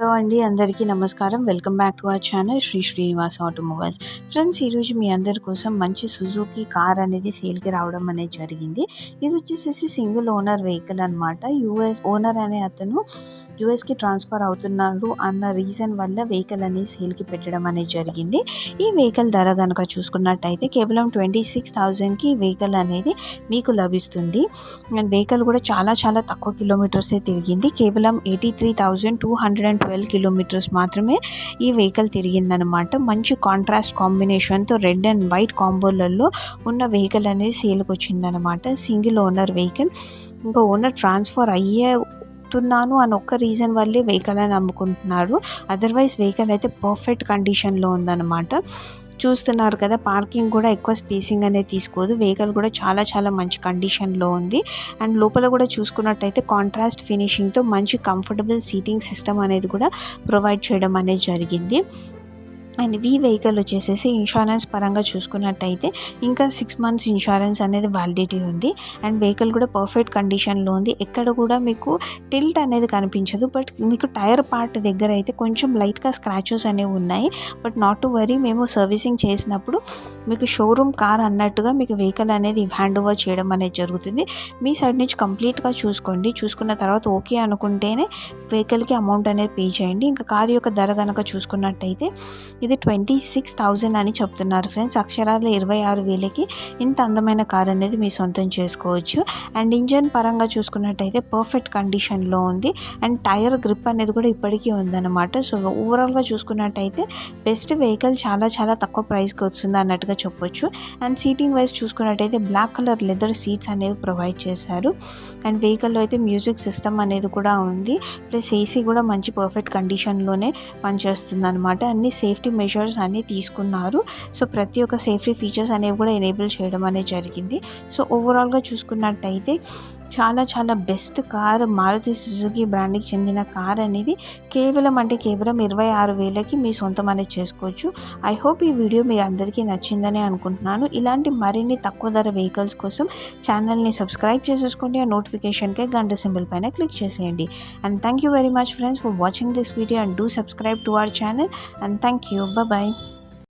Hello అండి అందరికీ నమస్కారం. Welcome back to our channel Shri Srinivas automobiles. Friends ఈరోజు మీ అందరి కోసం మంచి సుజుకి కార్ అనేది సేల్కి రావడం అనేది జరిగింది. ఇది వచ్చేసేసి సింగిల్ ఓనర్ వెహికల్ అనమాట యూఎస్ ఓనర్ అనే అతను యూఎస్కి ట్రాన్స్ఫర్ అవుతున్నారు అన్న రీజన్ వల్ల వెహికల్ అనేది సేల్కి పెట్టడం అనేది జరిగింది. ఈ వెహికల్ ధర కనుక చూసుకున్నట్టయితే కేవలం ట్వంటీ సిక్స్ థౌజండ్కి వెహికల్ అనేది మీకు లభిస్తుంది. అండ్ వెహికల్ కూడా చాలా చాలా తక్కువ కిలోమీటర్సే తిరిగింది. కేవలం eighty three thousand two hundred and twelve kilometres మాత్రమే ఈ వెహికల్ తిరిగిందనమాట మంచి కాంట్రాస్ట్ కాంబినేషన్తో రెడ్ అండ్ వైట్ కాంబోలలో ఉన్న వెహికల్ అనేది సేల్కి వచ్చిందనమాట సింగిల్ ఓనర్ వెహికల్. ఇంకా ఓనర్ ట్రాన్స్ఫర్ అయ్యే తున్నాను అని ఒక్క రీజన్ వల్లే వెహికల్ అని అమ్ముకుంటున్నారు అదర్వైజ్ వెహికల్ అయితే పర్ఫెక్ట్ కండిషన్లో ఉందన్నమాట. చూస్తున్నారు కదా పార్కింగ్ కూడా ఎక్కువ స్పేసింగ్ అనేది తీసుకోదు. వెహికల్ కూడా చాలా చాలా మంచి కండిషన్లో ఉంది. అండ్ లోపల కూడా చూసుకున్నట్టయితే కాంట్రాస్ట్ ఫినిషింగ్తో మంచి కంఫర్టబుల్ సీటింగ్ సిస్టమ్ అనేది కూడా ప్రొవైడ్ చేయడం అనేది జరిగింది. అండ్ వీ వెహికల్ వచ్చేసేసి ఇన్సూరెన్స్ పరంగా చూసుకున్నట్టయితే ఇంకా సిక్స్ మంత్స్ ఇన్సూరెన్స్ అనేది వ్యాలిడిటీ ఉంది. అండ్ వెహికల్ కూడా పర్ఫెక్ట్ కండిషన్లో ఉంది. ఎక్కడ కూడా మీకు టిల్ట్ అనేది కనిపించదు. బట్ మీకు టైర్ పార్ట్ దగ్గర అయితే కొంచెం లైట్గా స్క్రాచెస్ అనేవి ఉన్నాయి. బట్ నాట్ టు వరీ మేము సర్వీసింగ్ చేసినప్పుడు మీకు షోరూమ్ కార్ అన్నట్టుగా మీకు వెహికల్ అనేది హ్యాండ్ ఓవర్ చేయడం అనేది జరుగుతుంది. మీ సైడ్ నుంచి కంప్లీట్గా చూసుకోండి. చూసుకున్న తర్వాత ఓకే అనుకుంటేనే వెహికల్కి అమౌంట్ అనేది పే చేయండి. ఇంకా కార్ యొక్క ధర కనుక చూసుకున్నట్టయితే ఇది ట్వంటీ సిక్స్ థౌజండ్ అని చెప్తున్నారు ఫ్రెండ్స్. అక్షరాలు ఇరవై ఆరు వేలకి ఇంత అందమైన కార్ అనేది మీ సొంతం చేసుకోవచ్చు. అండ్ ఇంజన్ పరంగా చూసుకున్నట్టయితే పర్ఫెక్ట్ కండిషన్లో ఉంది. అండ్ టైర్ గ్రిప్ అనేది కూడా ఇప్పటికీ ఉందన్నమాట. సో ఓవరాల్గా చూసుకున్నట్టయితే బెస్ట్ వెహికల్ చాలా చాలా తక్కువ ప్రైస్కి వస్తుంది అన్నట్టుగా చెప్పొచ్చు. అండ్ సీటింగ్ వైజ్ చూసుకున్నట్టయితే బ్లాక్ కలర్ లెదర్ సీట్స్ అనేవి ప్రొవైడ్ చేశారు. అండ్ వెహికల్లో అయితే మ్యూజిక్ సిస్టమ్ అనేది కూడా ఉంది. ప్లస్ ఏసీ కూడా మంచి పర్ఫెక్ట్ కండిషన్లోనే పనిచేస్తుంది అనమాట అన్ని సేఫ్టీ మెషర్స్ అన్నీ తీసుకున్నారు. సో ప్రతి ఒక్క సేఫ్టీ ఫీచర్స్ అనేవి కూడా ఎనేబుల్ చేయడం అనేది జరిగింది. సో ఓవరాల్గా చూసుకున్నట్టయితే చాలా చాలా బెస్ట్ కార్ మారుతి సుజుకి బ్రాండ్కి చెందిన కార్ అనేది కేవలం అంటే కేవలం ఇరవై ఆరు వేలకి మీ సొంతం అనేది చేసుకోవచ్చు. ఐ హోప్ ఈ వీడియో మీ అందరికీ నచ్చిందని అనుకుంటున్నాను. ఇలాంటి మరిన్ని తక్కువ ధర వెహికల్స్ కోసం ఛానల్ని సబ్స్క్రైబ్ చేసేసుకోండి. ఆ నోటిఫికేషన్కే గంట సింబల్ పైన క్లిక్ చేసేయండి. And thank you very much friends for watching this video and do subscribe to our channel and thank you you. Bye-bye.